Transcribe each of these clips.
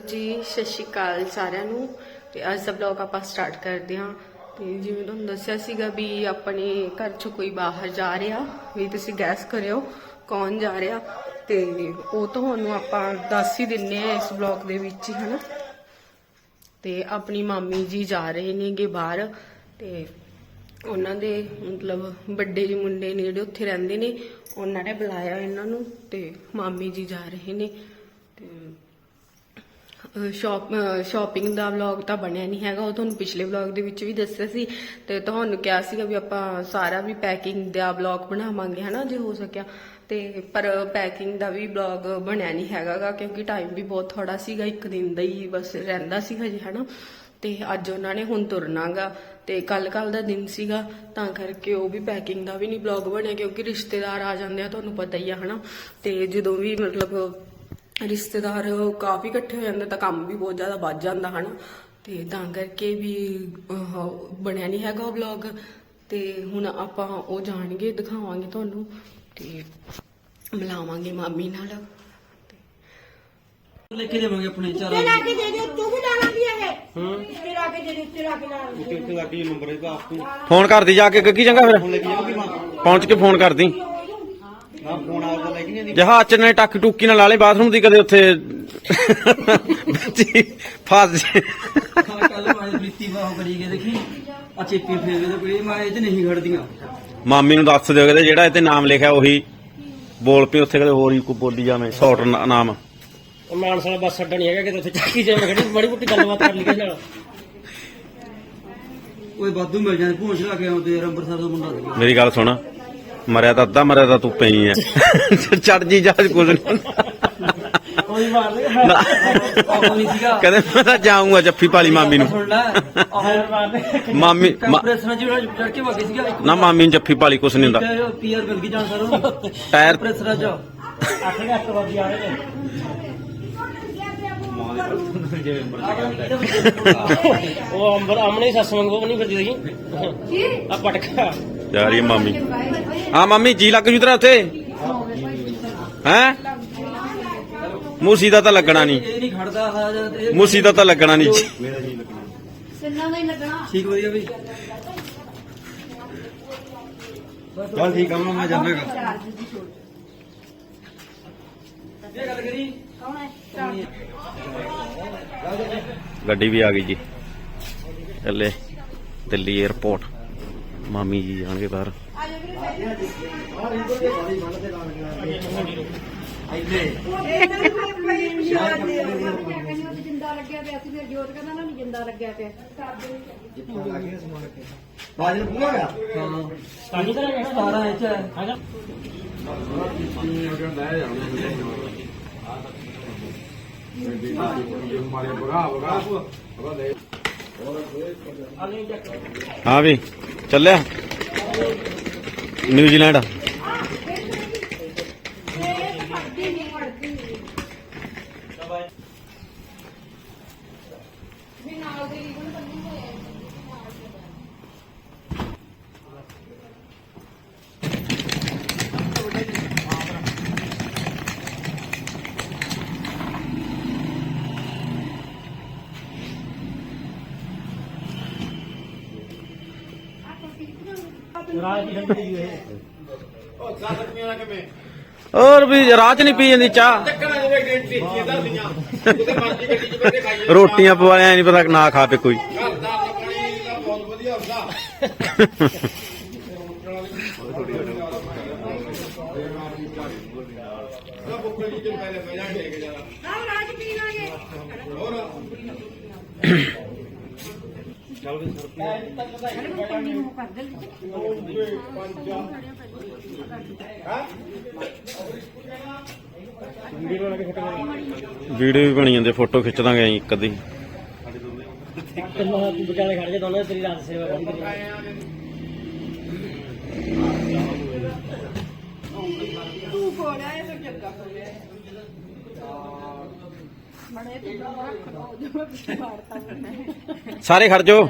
ਜੀ, ਸਤਿ ਸ਼੍ਰੀ ਅਕਾਲ ਸਾਰਿਆਂ ਨੂੰ। ਤੇ ਅੱਜ ਦਾ ਵਲੌਗ ਆਪਾਂ ਸਟਾਰਟ ਕਰਦੇ ਹਾਂ। ਤੇ ਜਿਵੇਂ ਤੁਹਾਨੂੰ ਦੱਸਿਆ ਸੀਗਾ ਵੀ ਆਪਣੇ ਘਰ ਚ ਕੋਈ ਬਾਹਰ ਜਾ ਰਿਹਾ, ਵੀ ਤੁਸੀਂ ਗੈਸ ਕਰਿਓ ਕੌਣ ਜਾ ਰਿਹਾ। ਤੇ ਉਹ ਤੁਹਾਨੂੰ ਆਪਾਂ ਦੱਸ ਹੀ ਦਿੰਨੇ ਆ ਇਸ ਵਲੌਗ ਦੇ ਵਿੱਚ ਹੀ, ਹਨਾ। ਤੇ ਆਪਣੀ ਮਾਮੀ ਜੀ ਜਾ ਰਹੇ ਨੇਗੇ ਬਾਹਰ। ਤੇ ਉਹਨਾਂ ਦੇ ਮਤਲਬ ਵੱਡੇ ਜੀ ਮੁੰਡੇ ਨੇ ਜਿਹੜੇ ਉੱਥੇ ਰਹਿੰਦੇ ਨੇ, ਉਹਨਾਂ ਨੇ ਬੁਲਾਇਆ ਇਹਨਾਂ ਨੂੰ। ਤੇ ਮਾਮੀ ਜੀ ਜਾ ਰਹੇ ਨੇ। ਤੇ ਸ਼ਾਪ ਸ਼ਾਪਿੰਗ ਦਾ ਵਲੌਗ ਤਾਂ ਬਣਿਆ ਨਹੀਂ ਹੈਗਾ। ਉਹ ਤੁਹਾਨੂੰ ਪਿਛਲੇ ਵਲੌਗ ਦੇ ਵਿੱਚ ਵੀ ਦੱਸਿਆ ਸੀ ਤੇ ਤੁਹਾਨੂੰ ਕਿਹਾ ਸੀਗਾ ਵੀ ਆਪਾਂ ਸਾਰਾ ਵੀ ਪੈਕਿੰਗ ਦਾ ਵਲੌਗ ਬਣਾਵਾਂਗੇ, ਹਨਾ, ਜੇ ਹੋ ਸਕਿਆ। ਤੇ ਪਰ ਪੈਕਿੰਗ ਦਾ ਵੀ ਵਲੌਗ ਬਣਿਆ ਨਹੀਂ ਹੈਗਾਗਾ, ਕਿਉਂਕਿ ਟਾਈਮ ਵੀ ਬਹੁਤ ਥੋੜਾ ਸੀਗਾ, ਇੱਕ ਦਿਨ ਦਾ ਹੀ ਬਸ ਰਹਿੰਦਾ ਸੀਗਾ ਜੀ, ਹਨਾ। ਤੇ ਅੱਜ ਉਹਨਾਂ ਨੇ ਹੁਣ ਤੁਰਨਾਗਾ ਤੇ ਕੱਲ ਕੱਲ ਦਾ ਦਿਨ ਸੀਗਾ, ਤਾਂ ਕਰਕੇ ਉਹ ਵੀ ਪੈਕਿੰਗ ਦਾ ਵੀ ਨਹੀਂ ਵਲੌਗ ਬਣਿਆ, ਕਿਉਂਕਿ ਰਿਸ਼ਤੇਦਾਰ ਆ ਜਾਂਦੇ ਆ, ਤੁਹਾਨੂੰ ਪਤਾ ਹੀ ਆ, ਹਨਾ। ਤੇ ਜਦੋਂ ਵੀ ਮਤਲਬ ਰਿਸ਼ਤੇਦਾਰ ਕਾਫੀ ਇਕੱਠੇ ਹੋ ਜਾਂਦੇ ਤਾਂ ਕੰਮ ਵੀ ਬਹੁਤ ਜ਼ਿਆਦਾ ਵੱਧ ਜਾਂਦਾ ਹਨਾ। ਤੇ ਤਾਂ ਕਰਕੇ ਵੀ ਬਣਿਆ ਨਹੀਂ ਹੈਗਾ ਵਲੌਗ ਤੇ ਹੁਣ ਆਪਾਂ ਉਹ ਜਾਣਗੇ ਦਿਖਾਵਾਂਗੇ ਤੁਹਾਨੂੰ ਤੇ ਮਿਲਾਵਾਂਗੇ ਮਾਮੀ ਨਾਲ। ਲੈ ਕੇ ਦੇਵਾਂਗੇ ਆਪਣੇ ਚਾਰ ਚਲਾ ਕੇ ਦੇ ਦੇ ਤੂੰ ਵੀ ਲਾਣਾ ਵੀ ਹੈ। ਹਾਂ ਚਲਾ ਕੇ ਦੇ ਦੇ ਚਲਾ ਕੇ ਲਾ ਦੇ। ਕਿੱਥੇ ਲੱਗੀ ਨੰਬਰ ਇਹਦਾ ਆਪ। ਤੂੰ ਫੋਨ ਕਰਦੀ ਜਾ ਕੇ ਗੱਗੀ ਚੰਗਾ ਫਿਰ? ਲੈ ਕੇ ਪਹੁੰਚ ਕੇ ਫੋਨ ਕਰਦੀ। ਜਹਾਜ਼ ਚ ਨੇ ਟੱਕ ਟੁੱਕੀ ਨਾਲ ਲਾ ਲਈ ਬਾਥਰੂਮ ਦੀ ਕਦੇ ਉੱਥੇ ਬੱਚੀ ਫਸ ਜੇ। ਕੱਲ ਮਾਰੇ ਪ੍ਰੀਤੀ ਬਾਹ ਕਰੀ ਗਏ ਦੇਖੀ ਆ ਚੇਪੀ ਫੇਰ ਦੇ ਕੋਈ ਮੈਂ ਇਹ ਚ ਨਹੀਂ ਖੜਦੀਆਂ ਮਾਮੀ ਨੂੰ ਦੱਸ ਦਿਓ ਕਦੇ ਜਿਹੜਾ ਇੱਥੇ ਨਾਮ ਲਿਖਿਆ ਉਹੀ ਬੋਲ ਪਈ ਉੱਥੇ ਕਦੇ ਹੋਰ ਹੀ ਕੋਈ ਬੋਲੀ ਜਾਵੇਂ ਸ਼ਾਰਟ ਨਾਮ। ਉਹ ਮਾਨਸਾ ਵਾਲਾ ਬੱਸ ਅੱਡਾ ਨਹੀਂ ਹੈਗਾ ਕਿ ਉੱਥੇ ਚੱਕੀ ਜੇ ਮੈਂ ਖੜੀ ਮਾੜੀ ਮੋਟੀ ਗੱਲਬਾਤ ਕਰ ਲਈ ਨਾਲ। ਓਏ ਬਾਦੂ ਮਿਲ ਜਾਂਦੇ ਪਹੁੰਚ ਲਾ ਕੇ ਆਉਂਦੇ ਯਾਰ ਅੰਮ੍ਰਿਤਸਰ ਦਾ ਮੁੰਡਾ ਸੀ ਮੇਰੀ ਗੱਲ ਸੁਣ। ਮਰਿਆ ਤਾਂ ਅੱਧਾ ਮਰਿਆ ਤਾਂ ਤੂੰ ਪਈ ਐ। ਚੜ ਜੀ ਜਹਾਜ਼ ਕੁਝ ਨਹੀਂ ਕੋਈ ਮਾਰ ਨਹੀਂ ਸੀਗਾ। ਕਹਿੰਦੇ ਮੈਂ ਤਾਂ ਜਾਊਂਗਾ ਜੱਫੀ ਪਾਲੀ ਮਾਮੀ ਨੂੰ। ਸੁਣ ਲੈ। ਮਾਮੀ ਮਾ- ਪ੍ਰੈਸ ਨਾਲ ਜਿਹੜਾ ਚੜ ਕੇ ਵਾਗੇ ਸੀਗਾ ਇੱਕ ਨਾ ਮਾਮੀ ਨੂੰ ਜੱਫੀ ਪਾਲੀ ਕੁਛ ਨਹੀਂ ਹੁੰਦਾ। ਪੀਆਰ ਮਿਲ ਗਈ ਜਾਣ ਸਾਰੋਂ ਟਾਇਰ ਪ੍ਰੈਸ ਰਾਜ ਅੱਠ ਦੇ ਅੱਠ ਵਜੇ ਆ ਰਹੇ ਨੇ। ਉਹ ਅੰਬਰ ਆਮਣੇ ਸੱਸ ਵਾਂਗੂ ਨਹੀਂ ਫਿਰਦੀ ਸੀ ਆ ਪਟਕਾ। ਜਾ ਰਹੀ ਹੈ ਮਾਮੀ। ਹਾਂ ਮਾਮੀ ਜੀ ਲੱਗ ਜੂ ਤੇਰਾ ਉੱਥੇ। ਹੈ? ਮੂਸੀ ਦਾ ਤਾਂ ਲੱਗਣਾ ਨਹੀਂ। ਇਹ ਨਹੀਂ ਖੜਦਾ ਹਾਂ ਇਹ ਮੂਸੀ ਦਾ ਤਾਂ ਲੱਗਣਾ? ਨਹੀਂ ਜੀ ਠੀਕ ਵਧੀਆ ਵੀ। ਚੱਲ ਠੀਕ ਆ ਮੈਂ ਇਹ ਗੱਲ ਕਰੀ ਗੱਡੀ ਵੀ ਆ ਗਈ ਜੀ। ਚੱਲੇ ਦਿੱਲੀ 에ਅਰਪੋਰਟ ਮਾਮੀ ਜੀ ਜਾਣਗੇ ਬਾਹਰ। ਜਿੰਦਾ ਲੱਗਿਆ ਪਿਆ ਸੀ ਫਿਰ ਜੋਤ ਕਹਿੰਦਾ ਨਾ ਜਿੰਦਾ ਲੱਗਿਆ ਪਿਆ ਬਾਜਨ ਪੂਰਾ ਗਿਆ ਹਾਂ। ਸਾਡੀ ਤਰ੍ਹਾਂ ਹੈ ਸਾਰਾ ਇੱਥੇ ਹੈ ਹੈਗਾ ਹਾਂ ਵੀ ਚੱਲਿਆ। ਨਿਊਜ਼ੀਲੈਂਡ ਰਾਜ ਦੀ ਹੰਡੀ ਜੀ ਇਹ ਹੋਰ ਵੀ ਰਾਤ ਨਹੀਂ ਪੀ ਜਾਂਦੀ ਚਾਹ। ਰੋਟੀਆਂ ਪਵਾਲਿਆਂ ਨਹੀਂ ਪਤਾ ਨਾ ਖਾਵੇ ਕੋਈ। ਹਾਂ ਰਾਜ ਪੀ ਲਾਂਗੇ। ਵੀਡੀਓ ਵੀ ਬਣੀ ਜਾਂਦੇ ਫੋਟੋ ਖਿੱਚ ਦਾਂਗੇ ਅਸੀਂ ਇੱਕ ਅੱਧੀ। ਤੂੰ ਵਿਚਾਲੇ ਖੜ ਕੇ ਦੋਨੋਂ ਤੇਰੀ ਰਾਤ ਸੇਵਾ ਕਰੀ ਤੂੰ ਕੋੜਿਆ ਇਹ ਤਾਂ ਚੰਗਾ ਹੋਇਆ ਮਣੇ ਤੂੰ ਰੱਖ ਲਓ ਜੋ ਮੈਂ ਪਿੱਛੇ ਮਾਰਤਾ ਮੈਂ ਸਾਰੇ ਖੜ ਜਾਓ।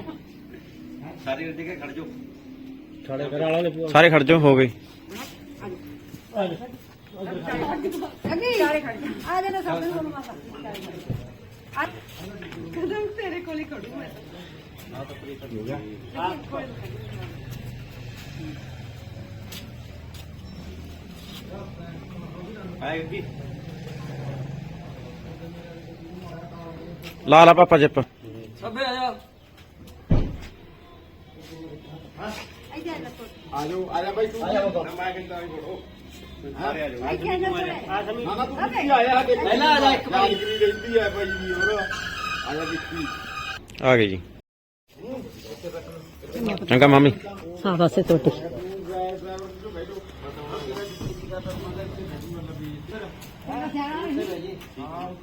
ਸਾਰੀ ਜਗ੍ਹਾ ਖੜ ਜਾਓ। ਸਾਡੇ ਘਰ ਵਾਲਾ ਨੇ ਪੂਰਾ ਸਾਰੇ ਖੜ ਜਾਓ ਹੋ ਗਏ। ਸਾਰੇ ਖੜ ਆ ਜਾਣਾ ਸਭ ਨੂੰ ਮਾਤਾ ਤੇਰੇ ਕੋਲ ਹੀ ਖੜੂ ਮੈਂ ਲਾ ਲਾ ਪਾਪਾ ਜਿੱਪ। ਸਭੇ ਆ ਜਾ। ਪਹਿਲਾਂ ਆ ਜਾ ਇੱਕ ਵਾਰੀ। ਆ ਗਈ ਜੀ ਚੰਗਾ ਮਾਮੀ। ਹਾਂ ਬਸ ਟੋਟੀ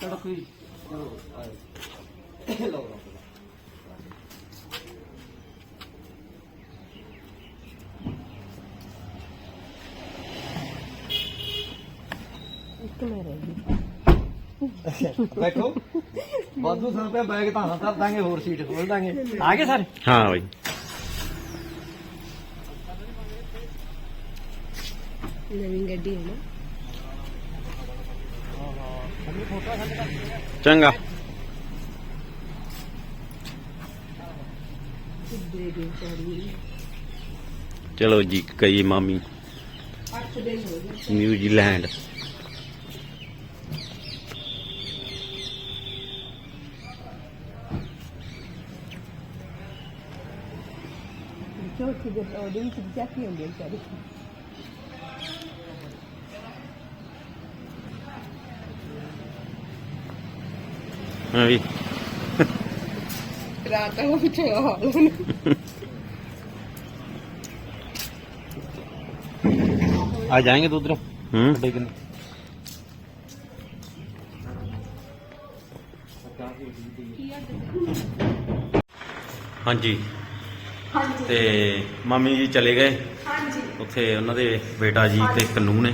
ਬਹਿ ਜਾਓ ਬਹਿ ਜਾਓ ਚਲੋ ਕੋਈ ਬੈਠੋ ਵਾਧੂ ਸੌ ਰੁਪਏ ਬੈਗ ਤਾਂ ਕਰ ਦਾਂਗੇ ਹੋਰ ਸੀਟ ਖੋਲ ਦਾਂਗੇ। ਆ ਗਏ ਸਾਰੇ? ਹਾਂ ਬਾਈ। ਨਵੀਂ ਗੱਡੀ ਹੈ ਨਾ। ਚੰਗਾ। ਚਲੋ ਜੀ ਕਈ ਮਾਮੀ। ਨਿਊਜ਼ੀਲੈਂਡ ਚੌਥੀ ਦੇ ਉਹਦੇ ਵਿੱਚ ਜਾਤੀ ਹੁੰਦੀ ਹੈ ਹਾਂ ਵੀ ਰਾਤ ਨੂੰ ਪਿੱਛੇ ਹਾਲ ਆ ਜਾਏਗੇ ਉਧਰ। ਹੂੰ। ਲੇਕਿਨ ਹਾਂਜੀ। ਹਾਂਜੀ। ਤੇ ਮਾਮੀ ਜੀ ਚਲੇ ਗਏ। ਹਾਂਜੀ। ਉੱਥੇ ਉਹਨਾਂ ਦੇ ਬੇਟਾ ਜੀ ਤੇ ਕਨੂ ਨੇ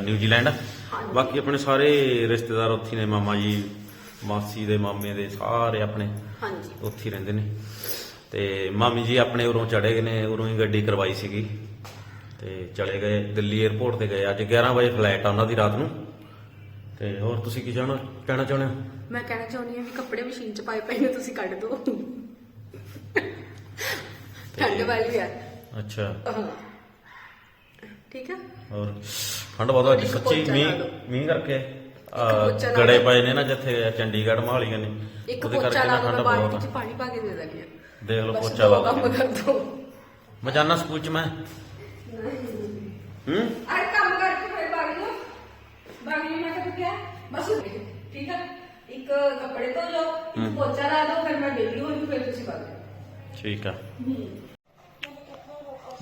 ਨਿਊਜ਼ੀਲੈਂਡ। ਬਾਕੀ ਆਪਣੇ ਸਾਰੇ ਰਿਸ਼ਤੇਦਾਰ ਉੱਥੇ ਨੇ ਮਾਮਾ ਜੀ ਮਾਸੀ ਦੇ ਮਾਮੇ ਦੇ ਸਾਰੇ ਆਪਣੇ ਹਾਂਜੀ। ਉੱਥੇ ਹੀ ਰਹਿੰਦੇ ਨੇ। ਤੇ ਮਾਮੀ ਜੀ ਆਪਣੇ ਉਰੋਂ ਚੜੇ ਗਏ ਨੇ ਉਰੋਂ ਹੀ ਗੱਡੀ ਕਰਵਾਈ ਸੀਗੀ। ਤੇ ਚਲੇ ਗਏ ਦਿੱਲੀ 에ਅਰਪੋਰਟ ਤੇ ਗਏ। ਅੱਜ 11 ਵਜੇ ਫਲਾਈਟ ਆ ਉਹਨਾਂ ਦੀ ਰਾਤ ਨੂੰ। ਤੇ ਹੋਰ ਤੁਸੀਂ ਕੀ ਜਾਣਾ ਕਹਿਣਾ ਚਾਹੁੰਦੇ ਹੋ? ਮੈਂ ਕਹਿਣਾ ਚਾਹੁੰਦੀ ਹਾਂ ਵੀ ਕੱਪੜੇ ਮਸ਼ੀਨ 'ਚ ਪਾਏ ਪਏ ਨੇ ਤੁਸੀਂ ਕੱਢ ਦਿਓ ਠੰਡ ਵਾਲੀ ਆ। ਅੱਛਾ। ਠੀਕ ਆ? ਹੋਰ ਠੰਡ ਬਹੁਤ ਅੱਜ। ਸੱਚੀ ਮੀਂਹ। ਮੀਂਹ ਕਰਕੇ ਪੋਚਾ ਲਾ ਗੜੇ। ਪਏ ਨੇ ਨਾ ਜਿੱਥੇ ਚੰਡੀਗੜ੍ਹ ਮਹਾਲੀਆਂ ਨੇ। ਇੱਕ ਉਹਦੇ ਪੋਚਾ ਕਰਕੇ ਲਾ ਨਾ ਠੰਡ ਬਹੁਤ ਆ। 'ਚ ਪਾਣੀ ਪਾ ਕੇ ਦੇ ਹਾਂ। ਦੇਖ ਲਓ ਪੋਚਾ ਲਾ ਕੰਮ ਦਿਓ। ਕਰ ਦੋ। ਮੈਂ ਜਾਣਾ ਸਕੂਲ ਚ ਮੈਂ। ਹੂੰ? ਅਰੇ ਕੰਮ ਕਰਕੇ ਫਿਰ ਬਾਗੀ ਨੂੰ। ਬਾਗੀ ਨੂੰ ਮੈਂ ਕਿਹਾ ਬਸ ਠੀਕ ਆ? ਇੱਕ ਕੱਪੜੇ ਧੋ ਲਓ ਇੱਕ ਪੋਚਾ ਲਾ ਦਿਓ ਫਿਰ ਮੈਂ ਡੇਲੀ ਹੋਈ ਫਿਰ ਤੁਸੀਂ ਬਾਗ। ਠੀਕ ਆ।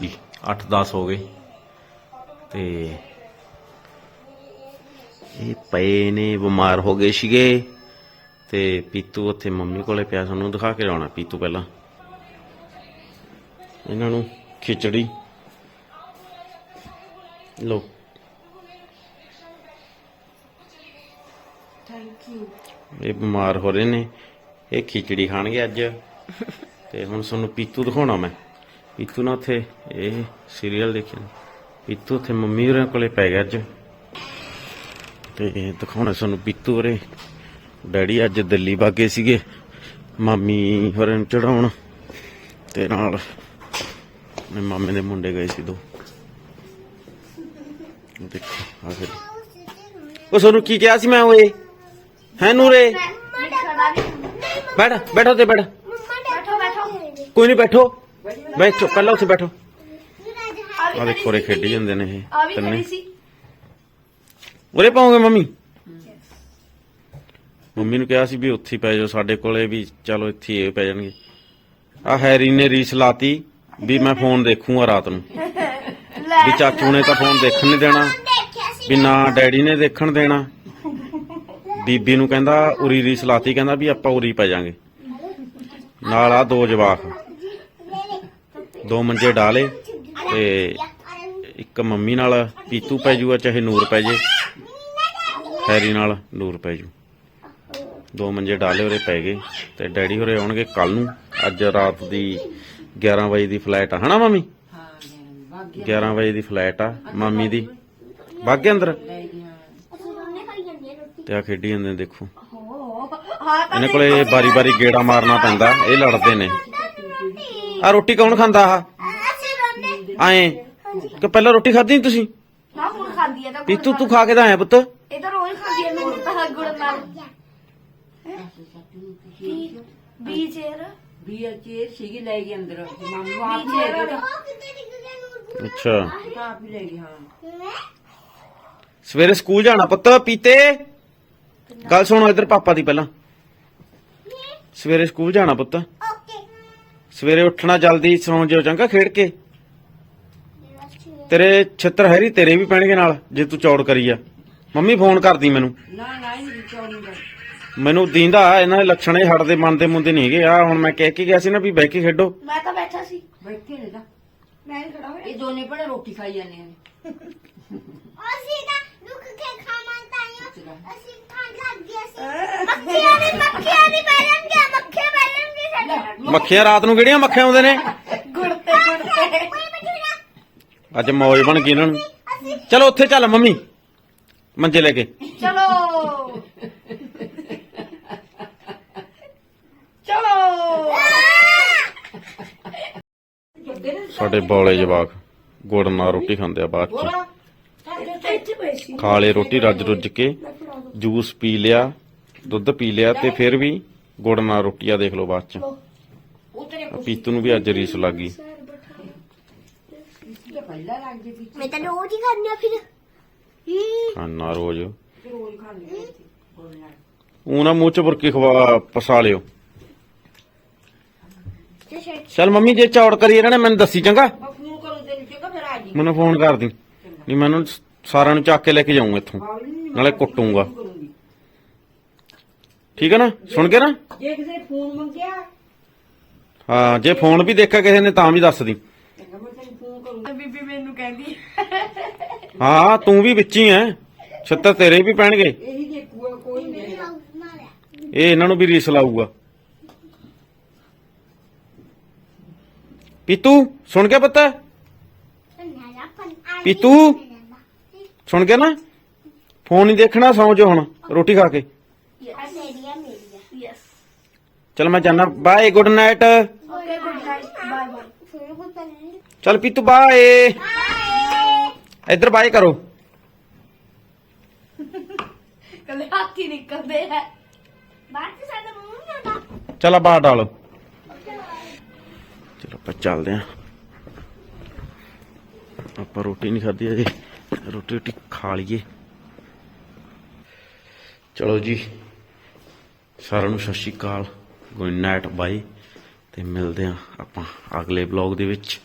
ਜੀ 8-10 ਹੋ ਗਏ। ਤੇ ਇਹ ਪਏ ਨੇ ਬਿਮਾਰ ਹੋ ਗਏ ਸੀਗੇ। ਤੇ ਪੀਤੂ ਉੱਥੇ ਮੰਮੀ ਕੋਲੇ ਪਿਆ ਸਾਨੂੰ ਦਿਖਾ ਕੇ ਲਾਉਣਾ ਪੀਤੂ ਪਹਿਲਾਂ। ਇਹਨਾਂ ਨੂੰ ਖਿਚੜੀ। ਲੋ ਥੈਂਕ ਯੂ ਇਹ ਬਿਮਾਰ ਹੋ ਰਹੇ ਨੇ। ਇਹ ਖਿਚੜੀ ਖਾਣਗੇ ਅੱਜ। ਤੇ ਹੁਣ ਤੁਹਾਨੂੰ ਪੀਤੂ ਦਿਖਾਉਣਾ ਮੈਂ। ਪੀਤੂ ਨਾ ਉੱਥੇ ਇਹ ਸੀਰੀਅਲ ਦੇਖਿਆ। ਪੀਤੂ ਉੱਥੇ ਮੰਮੀ ਹੋਰਾਂ ਕੋਲੇ ਪੈ ਗਿਆ ਅੱਜ। ਤੇ ਦਿਖਾਉਣਾ ਸਾਨੂੰ ਪੀਤੂ ਹੋਰੇ। ਡੈਡੀ ਅੱਜ ਦਿੱਲੀ ਬਾਗੇ ਸੀਗੇ। ਮਾਮੀ ਹੋਰਾਂ ਚੜਾਉਣ ਤੇ ਨਾਲ ਮੇਰੇ ਮਾਮੇ ਦੇ ਮੁੰਡੇ ਗਏ ਸੀ ਦੋ। ਦੇਖੋ ਉਹ ਤੁਹਾਨੂੰ ਕੀ ਕਿਹਾ ਸੀ ਮੈਂ ਓਏ ਹੈ ਨੂਰੇ ਬੈਠ ਬੈਠੋ ਤੇ ਬੈਠ। ਕੋਈ ਨਹੀਂ ਬੈਠੋ। ਬੈਠੋ ਪਹਿਲਾਂ ਉੱਥੇ ਬੈਠੋ। ਆ ਦੇਖੋ ਰੇ ਖੇਡੀ ਜਾਂਦੇ ਨੇ ਇਹ ਤੰਨੇ। ਉਰੇ ਪਾਉਂਗੇ ਮੰਮੀ? ਮੰਮੀ ਨੂੰ ਕਿਹਾ ਸੀ ਵੀ ਉੱਥੇ ਹੀ ਪੈ ਜਾਓ, ਸਾਡੇ ਕੋਲੇ ਵੀ ਚਲੋ ਇੱਥੇ ਹੀ ਇਹ ਪੈ ਜਾਣਗੇ। ਆ ਹੈਰੀ ਨੇ ਰੀਸ ਲਾਤੀ ਵੀ ਮੈਂ ਫੋਨ ਦੇਖੂਗਾ ਰਾਤ ਨੂੰ। ਵੀ ਚਾਚੂ ਨੇ ਤਾਂ ਫੋਨ ਦੇਖਣ ਨਹੀਂ ਦੇਣਾ, ਵੀ ਨਾ ਡੈਡੀ ਨੇ ਦੇਖਣ ਦੇਣਾ। ਬੀਬੀ ਨੂੰ ਕਹਿੰਦਾ, ਉਰੀ ਰੀਸ ਲਾਤੀ, ਕਹਿੰਦਾ ਵੀ ਆਪਾਂ ਉਰੀ ਪੈ ਜਾਾਂਗੇ। ਨਾਲ ਆ ਦੋ ਜਵਾਕ, ਦੋ ਮੰਜੇ ਡਾਲੇ ਤੇ ਇੱਕ ਮੰਮੀ ਨਾਲ ਪੀਤੂ ਪੈ ਜੂਗਾ, ਚਾਹੇ ਨੂਰ ਪੈ ਜੇ। ਹੈਰੀ ਨਾਲ ਦੂਰ ਪੈ ਜੂ। ਦੋ ਮੰਜੇ ਡਾਲੇ ਉਰੇ ਪੈ ਗਏ ਤੇ ਡੈਡੀ ਹੋਰੇ ਆਉਣਗੇ ਕੱਲ ਨੂੰ। ਅੱਜ ਰਾਤ ਦੀ 11 ਵਜੇ ਦੀ ਫਲਾਈਟ ਆ। ਹਨਾ ਮੰਮੀ? 11 ਵਜੇ ਦੀ ਫਲਾਈਟ ਆ ਮਾਮੀ ਦੀ। ਬਾਗੇ ਅੰਦਰ? ਤੇ ਆ ਖੇਡੀ ਜਾਂਦੇ ਨੇ ਦੇਖੋ। ਇਹਨਾਂ ਕੋਲੇ ਬਾਰੀ-ਬਾਰੀ ਗੇੜਾ ਮਾਰਨਾ ਪੈਂਦਾ। ਇਹ ਲੜਦੇ ਨੇ। ਆ ਰੋਟੀ ਕੌਣ ਖਾਂਦਾ ਆ ਆਏ। ਕਿ ਪਹਿਲਾਂ ਰੋਟੀ ਖਾਧੀ ਨੀ ਤੁਸੀਂ? ਨਾ ਹੁਣ ਖਾਂਦੀ ਹੈ ਤਾਂ ਪੀਤੂ, ਤੂੰ ਖਾ ਕੇ ਤਾਂ ਆਇਆ ਪੁੱਤ। ਇਹ ਤਾਂ ਰੋਜ਼ ਖਾਂਦੀ ਹੈ ਨੂਰ ਤਾਂ ਗੁੜ ਨਾਲ। ਬੀ ਚੇਰ ਵੀ ਚੇਰ ਸੀਗੀ ਲੈ ਗਈ ਅੰਦਰ ਮਾਮੂ ਆਪ ਬੀ ਚੇਰ ਅੱਛਾ। ਆਪ ਹੀ ਲੈ ਗਈ ਹਾਂ। ਸਵੇਰੇ ਸਕੂਲ ਜਾਣਾ ਪੁੱਤ ਪੀਤੇ? ਗੱਲ ਸੁਣੋ ਇੱਧਰ ਪਾਪਾ ਦੀ ਪਹਿਲਾਂ। ਸਵੇਰੇ ਸਕੂਲ ਜਾਣਾ ਪੁੱਤ। ਸਵੇਰੇ ਉੱਠਣਾ ਜਲਦੀ ਸੌਂ ਜਿਓ ਚੰਗਾ ਖੇਡ ਕੇ। ਤੇਰੇ ਛਿੱਤਰ ਹੈਰੀ ਤੇਰੇ ਵੀ ਪੈਣਗੇ ਨਾਲ ਜੇ ਤੂੰ ਚੌੜ ਕਰੀ ਆ। ਮੰਮੀ ਫੋਨ ਕਰਦੀ ਮੈਨੂੰ। ਨਾ ਨਾ ਇਹ ਚੌੜੀ ਦਾ ਮੈਨੂੰ ਦੀਂਦਾ ਇਹਨਾਂ ਦੇ ਲੱਛਣ ਇਹ ਹਟਦੇ ਮੰਨਦੇ ਮੁੰਦੇ ਨਹੀਂ ਹੈਗੇ। ਆ ਹੁਣ ਮੈਂ ਕਹਿ ਕੇ ਗਿਆ ਸੀ ਨਾ ਵੀ ਬਹਿ ਕੇ ਖੇਡੋ। ਮੈਂ ਤਾਂ ਬੈਠਾ ਸੀ। ਬੈਠੇ ਨੇ ਤਾਂ। ਮੈਂ ਨਹੀਂ ਖੜਾ ਹੋਇਆ। ਇਹ ਦੋਨੇ ਭੜੇ ਰੋਟੀ ਖਾਈ ਜਾਂਦੇ ਨੇ। ਅਸੀਂ ਤਾਂ ਦੁੱਖ ਕੇ ਖਾਵਾਂ ਤਾਈਓ। ਅਸੀਂ ਠੰਡ ਲੱਗ ਗਈ ਸੀ ਮੱਖੀਆਂ ਵੀ ਮੱਖੀਆਂ ਵੀ ਬੈਲਣਗੀਆਂ ਮੱਖੇ ਬੈਲਣਗੇ ਸਾਡੇ ਮੱਖੀਆਂ ਰਾਤ ਨੂੰ ਕਿਹੜੀਆਂ ਮੱਖੀਆਂ ਆਉਂਦੇ ਨੇ? ਗੁੜ ਤੇ ਗੁੜ ਤੇ ਕੋਈ ਬਚੂਗਾ ਅੱਜ ਮੌਜ ਬਣ ਗਈ ਇਹਨਾਂ ਨੂੰ। ਚਲੋ ਉੱਥੇ ਚੱਲ ਮੰਮੀ। ਮੰਜੇ ਲੈ ਕੇ। ਚਲੋ। ਚਲੋ। ਸਾਡੇ ਬੋਲੇ ਜਵਾਕ ਗੁੜ ਨਾਲ ਰੋਟੀ ਖਾਂਦੇ ਆ ਬਾਅਦ ਚ। ਖਾ ਲਏ ਰੋਟੀ ਰੱਜ ਰੁੱਜ ਕੇ ਜੂਸ ਪੀ ਲਿਆ ਦੁੱਧ ਪੀ ਲਿਆ ਤੇ ਫਿਰ ਵੀ ਗੁੜ ਨਾਲ ਰੋਟੀਆਂ ਦੇਖ ਲਓ ਬਾਅਦ ਚ। ਪੀਤੂ ਨੂੰ ਵੀ ਅੱਜ ਰੀਸ ਲੱਗ ਮੈਂ ਤਾਂ ਰੋਜ਼ ਹੀ ਖਾਂਦੀ ਆ ਫਿਰ। ਖਾਣਾ ਰੋਜ਼। ਰੋਜ਼ ਨਾ ਮੂੰਹ ਚ ਬੁਰਕੀ ਖਵਾ ਪਸਾ ਲਿਓ। ਚੱਲ ਮੰਮੀ ਜੇ ਚੌੜ ਕਰੀ ਇਹਨਾਂ ਨੇ ਮੈਨੂੰ ਦੱਸੀ ਚੰਗਾ। ਮੈਂ ਫੋਨ ਕਰੂੰ ਤੈਨੂੰ ਚੰਗਾ ਫਿਰ ਆ ਜੀ। ਮੈਨੂੰ ਫੋਨ ਕਰ ਦੀ। ਨਹੀਂ ਮੈਂ ਉਹਨੂੰ ਸਾਰਿਆਂ ਨੂੰ ਚੱਕ ਕੇ ਲੈ ਕੇ ਜਾਊਂ ਇੱਥੋਂ। ਨਾਲੇ ਕੁੱਟੂੰਗਾ। ਠੀਕ ਹੈ ਨਾ? ਸੁਣ ਕੇ ਨਾ? ਜੇ ਕਿਸੇ ਫੋਨ ਮੰਗਿਆ। ਹਾਂ ਜੇ ਫੋਨ ਵੀ ਦੇਖਿਆ ਕਿਸੇ ਨੇ ਤਾਂ ਵੀ ਦੱਸ ਦੀ। ਬੀਬੀ ਮੈਨੂੰ ਕਹਿੰਦੀ ਹਾਂ। ਤੂੰ ਵੀ ਵਿੱਚ ਹੀ ਐ। ਛੱਤਰ ਤੇਰੇ ਵੀ ਪੈਣਗੇ। ਇਹੀ ਦੇਖੂਗਾ ਕੋਈ ਨਹੀਂ ਇਹ ਇਹਨਾਂ ਨੂੰ ਵੀ ਰੀਸ ਲਾਊਗਾ। ਪੀਤੂ ਸੁਣ ਗਿਆ ਪਤਾ? ਪੀਤੂ? ਸੁਣ ਗਿਆ ਨਾ? ਫੋਨ ਨਹੀਂ ਦੇਖਣਾ ਸੌਂ ਜਾ ਹੁਣ ਰੋਟੀ ਖਾ ਕੇ। ਮੇਰੀਆ ਮੇਰੀਆ। ਯੈਸ ਚਲ ਮੈਂ ਜਾਣਾ bye good night okay good night bye bye ਫਿਰ ਕੋ ਚਲ ਪੀਤੂ ਬਾਏ। ਇੱਧਰ ਬਾਏ ਕਰੋ। ਕੱਲੇ ਹੱਥ ਹੀ ਨਿਕਲਦੇ ਹੈ ਬਾਅਦ ਚ ਸਾਡਾ ਮੂੰਹ ਨਹੀਂ ਆਉਂਦਾ। ਚਲ ਆ ਬਾਹਰ ਡਾਲੋ ਚਲੋ ਆਪਾਂ ਚੱਲਦੇ ਆਂ। ਆਪਾਂ ਰੋਟੀ ਨਹੀਂ ਖਾਧੀ ਅਜੇ। ਰੋਟੀ ਰੋਟੀ ਖਾ ਲਈਏ। ਚਲੋ ਜੀ। ਸਾਰਿਆਂ ਨੂੰ ਸਤਿ ਸ਼੍ਰੀ ਅਕਾਲ। ਗੁੱਡ ਨਾਈਟ ਬਾਈ ਤੇ ਮਿਲਦੇ ਆਂ ਆਪਾਂ ਅਗਲੇ ਬਲੌਗ ਦੇ ਵਿੱਚ।